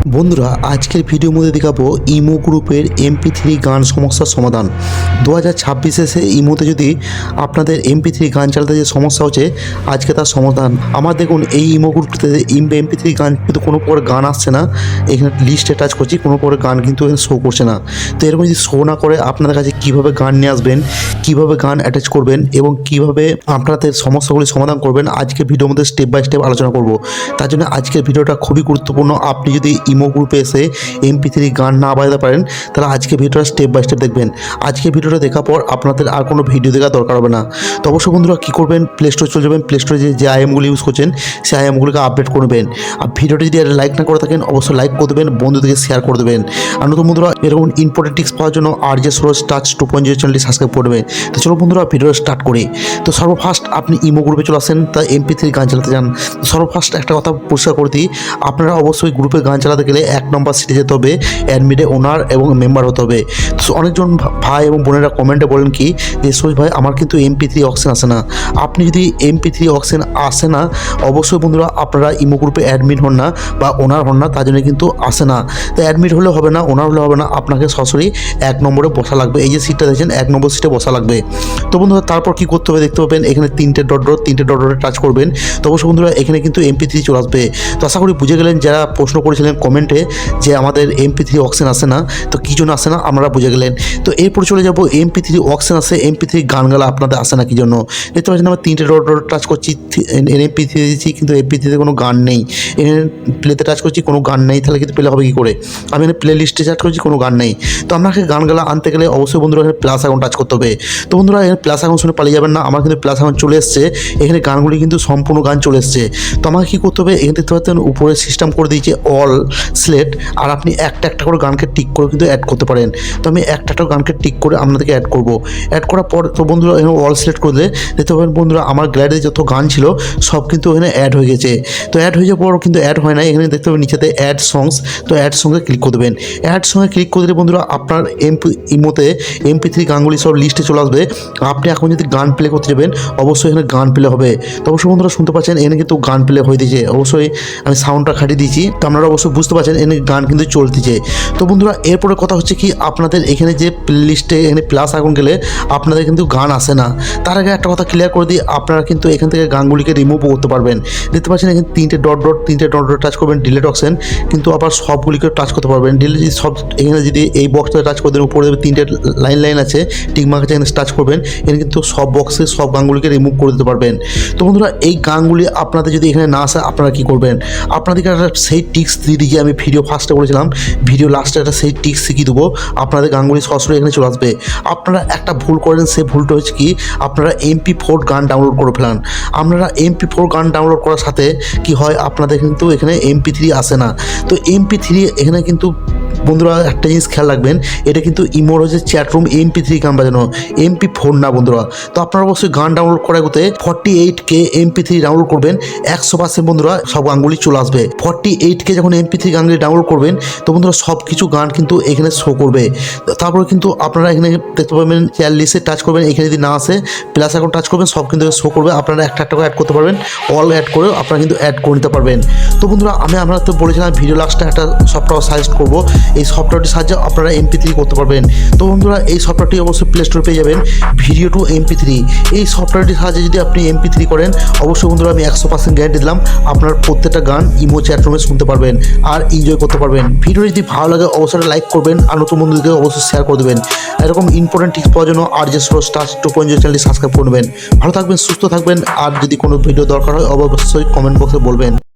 বন্ধুরা, আজকের ভিডিওর মধ্যে দেখাবো ইমো গ্রুপের এমপি থ্রি গান সমস্যার সমাধান। দু হাজার ছাব্বিশে এসে ইমোতে যদি আপনাদের এমপি থ্রি গান চালাতে যে সমস্যা হচ্ছে, আজকে তার সমাধান। আমার দেখুন, এই ইমো গ্রুপটাতে এমপি থ্রি গান কিন্তু কোনো প্রকার গান আসছে না। এখানে লিস্টে টাচ করছি, কোনো প্রকার গান কিন্তু এখানে শো করছে না। তো এরকম যদি শো না করে, আপনাদের কাছে কীভাবে গান নিয়ে আসবেন, কীভাবে গান অ্যাটাচ করবেন এবং কীভাবে আপনাদের সমস্যাগুলি সমাধান করবেন আজকে ভিডিওর মধ্যে স্টেপ বাই স্টেপ আলোচনা করব। তার জন্য আজকের ভিডিওটা খুবই গুরুত্বপূর্ণ। আপনি যদি ইমো গ্রুপে এসে এমপি থ্রি গান না বাজাতে পারেন, তাহলে আজকে ভিডিওটা স্টেপ বাই স্টেপ দেখবেন। আজকে ভিডিওটা দেখার পর আপনাদের আর কোনো ভিডিও দেখার দরকার হবে না। তো অবশ্যই বন্ধুরা কী করবেন? প্লে স্টোর চলে যাবেন। প্লে স্টোরে যে আইএমগুলি ইউজ করছেন, সেই আইএমগুলিকে আপডেট করবেন আর ভিডিওটি যদি লাইক না করে থাকেন, অবশ্যই লাইক করে দেবেন, বন্ধুদেরকে শেয়ার করে দেবেন। আর নতুন বন্ধুরা, এরকম ইম্পর্টেন্ট টিপস পাওয়ার জন্য আর যে Saroj touch two point zero চ্যানেলটি সাবস্ক্রাইব করবেন তো চলো বন্ধুরা, ভিডিওটা স্টার্ট করি। তো সর্বফার্স্ট আপনি ইমো গ্রুপে চলে আসেন, তা এমপি থ্রি গান চালাতে যান। সর্বফার্স্ট একটা কথা পরিষ্কার করে দিই। আপনারা অবশ্যই গ্রুপে গান চালাতে গেলে এক নম্বর সিটে যেতে হবে অ্যাডমিটে ওনার এবং মেম্বার হতে হবে। অনেকজন ভাই এবং বোনেরা কমেন্টে বলেন কি যে, সুজ ভাই, আমার কিন্তু এমপি থ্রি অপশন আসে না। আপনি যদি এমপি থ্রি অপশন আসে না, অবশ্যই বন্ধুরা আপনারা ইমো গ্রুপে অ্যাডমিট হন না বা ওনার হন না, তার জন্য কিন্তু আসে না। তো অ্যাডমিট হলে হবে না ওনার হলে হবে না, আপনাকে সরাসরি এক নম্বরে বসা লাগবে। এই যে সিটটা দেখছেন, এক নম্বর সিটে বসা লাগবে। তো বন্ধুরা, তারপর কি করতে হবে দেখতে পাবেন, এখানে তিনটে ডট ডট তিনটে ডট ডটে টাচ করবেন। তো অবশ্যই বন্ধুরা, এখানে কিন্তু এমপি থ্রি চলে আসবে। তো আশা করি বুঝে গেলেন, যারা প্রশ্ন করেছিলেন কমেন্টে যে আমাদের এমপি থ্রি অপশন আসে না, তো কী জন্য আসে না আপনারা বুঝে গেলেন। তো এরপর চলে যাব এমপি থ্রি অপশন আসে এমপি থ্রি গান গালা আপনাদের আসে না কি জন্য? দেখতে পাচ্ছেন, আমরা তিনটে রোড ডট টাচ করছি এমপি থ্রি দিচ্ছি কিন্তু এমপি থ্রিতে কোনো গান নেই। এখানে প্লেতে টাচ করছি, কোনো গান নেই, তাহলে কিন্তু প্লে হবে কী করে? আমি এখানে প্লে লিস্টে টাচ করছি, কোনো গান নেই। তো আপনাকে গান গালা আনতে গেলে অবশ্যই বন্ধুরা এখানে প্লাস অ্যাকাউন্ট টাচ করতে হবে। তো বন্ধুরা, এখানে প্লাস অ্যাকাউন্ট শুনে পালিয়ে যাবেন না, আমার কিন্তু প্লাস অ্যাকাউন্ট চলে এসছে। এখানে গানগুলি কিন্তু সম্পূর্ণ গান চলে এসছে। তো আমাকে কী করতে হবে, এখানে দেখতে পাচ্ছেন, উপরে সিস্টেম করে দিয়েছে অল স্লেট আর আপনি একটা একটা করে গানকে টিক করে কিন্তু অ্যাড করতে পারেন। তো আমি একটা একটা গানকে টিক করে আপনাদেরকে অ্যাড করব। অ্যাড করার পর তো বন্ধুরা, এখানে অল সিলেক্ট করে দেখতে পাবেন বন্ধুরা, আমার গ্যালারিতে যত গান ছিল, সব কিন্তু এখানে অ্যাড হয়ে গেছে। তো অ্যাড হয়ে যাওয়ার পর কিন্তু অ্যাড হয় না এখানে দেখতে পাবেন নিচেতে অ্যাড সংস তো অ্যাড সঙ্গে ক্লিক করে দেবেন। অ্যাড সঙ্গে ক্লিক করে দিলে বন্ধুরা আপনার এমপি ইমোতে এমপি থ্রি গানগুলি সব লিস্টে চলে আসবে। আপনি এখন যদি গান প্লে করতে যাবেন, অবশ্যই এখানে গান প্লে হবে। তো অবশ্যই বন্ধুরা শুনতে পাচ্ছেন, এখানে কিন্তু গান প্লে হয়ে দিয়েছে। অবশ্যই আমি সাউন্ডটা খাটিয়ে দিয়েছি। তো আপনারা অবশ্যই বুঝতে পারছেন, এখানে গান কিন্তু চলতেছে। তো বন্ধুরা, এরপরে কথা হচ্ছে কি, আপনাদের এখানে যে প্লে লিস্টে এখানে প্লাস এখন গেলে আপনাদের কিন্তু গান আসে না। তার আগে একটা কথা ক্লিয়ার করে দিই, আপনারা কিন্তু এখান থেকে গানগুলিকে রিমুভও করতে পারবেন। দেখতে পাচ্ছেন এখানে তিনটে ডট ডট তিনটে টাচ করবেন ডিলেট অপশন কিন্তু আবার সবগুলিকে টাচ করতে পারবেন। ডিলেট সব, এখানে যদি এই বক্সটা টাচ করে দেন, উপরে তিনটে লাইন লাইন আছে, টিক মার্ক আছে, এখানে টাচ করবেন, এখানে কিন্তু সব বক্সে সব গানগুলিকে রিমুভ করে দিতে পারবেন। তো বন্ধুরা, এই গানগুলি আপনাদের যদি এখানে না আসে, আপনারা কী করবেন? আপনাদেরকে একটা সেই টিক্স দিয়ে দিয়ে আমি ভিডিও ফার্স্টে বলেছিলাম ভিডিও লাস্টে একটা সেই টিক্স শিখিয়ে দেবো, আপনাদের গানগুলি সরাসরি এখানে চলে আসবে। আপনারা একটা ভুল করেন, সেই ভুলটা হচ্ছে কি, আপনারা এমপি ফোর গান ডাউনলোড করে ফেলান। আপনারা এমপি ফোর গান ডাউনলোড করার সাথে কি হয়, আপনাদের কিন্তু এখানে এমপি থ্রি আসে না। তো এমপি থ্রি এখানে কিন্তু বন্ধুরা, একটা জিনিস খেয়াল রাখবেন, এটা কিন্তু ইমোর হচ্ছে চ্যাটরুম এমপি থ্রি গান বাজানো। এমপি ফোর না বন্ধুরা। তো আপনারা অবশ্যই গান ডাউনলোড করার করতে forty eight K MP three download করবেন। একশো পার্সেন্ট বন্ধুরা, সব গানগুলি চলে আসবে। ফর্টি এইট কে যখন এমপি থ্রি গানগুলি ডাউনলোড করবেন, তো বন্ধুরা সব কিছু গান কিন্তু এখানে শো করবে। তারপরে কিন্তু আপনারা এখানে দেখতে পাবেন চেয়ার লিস্টে টাচ করবেন। এখানে যদি না আসে প্লাস এখন টাচ করবেন, সব কিন্তু শো করবে। আপনারা একটা একটা করে অ্যাড করতে পারবেন। অল অ্যাড করে আপনারা কিন্তু অ্যাড করে নিতে পারবেন। তো বন্ধুরা, আমি আমরা তো বলেছিলাম ভিডিও লাস্টে একটা সফটওয়্যার সাজেস্ট করব। এই সফটওয়্যারটির সাহায্যে আপনারা এমপি থ্রি করতে পারবেন। তো বন্ধুরা, এই সফটওয়্যারটি অবশ্যই প্লে স্টোরে পেয়ে যাবেন ভিডিও টু এমপি থ্রি এই সফটওয়্যারটির সাহায্যে যদি আপনি এমপি থ্রি করেন, অবশ্যই বন্ধুরা আমি একশো পার্সেন্ট গ্যারান্টি দিলাম, আপনার প্রত্যেকটা গান ইমো চ্যাটরুমে শুনতে পারবেন আর এনজয় করতে পারবেন। ভিডিও যদি ভালো লাগে, অবশ্যই লাইক করবেন আর নতুন বন্ধুদেরকে অবশ্যই শেয়ার করে দেবেন। এরকম ইম্পর্টেন্ট টিপস পাওয়ার জন্য আর যে স্লো স্টার টু পয়েন্ট চ্যানেলটি সাবস্ক্রাইব করবেন ভালো থাকবেন, সুস্থ থাকবেন আর যদি কোনো ভিডিও দরকার হয়, অবশ্যই কমেন্ট বক্সে বলবেন।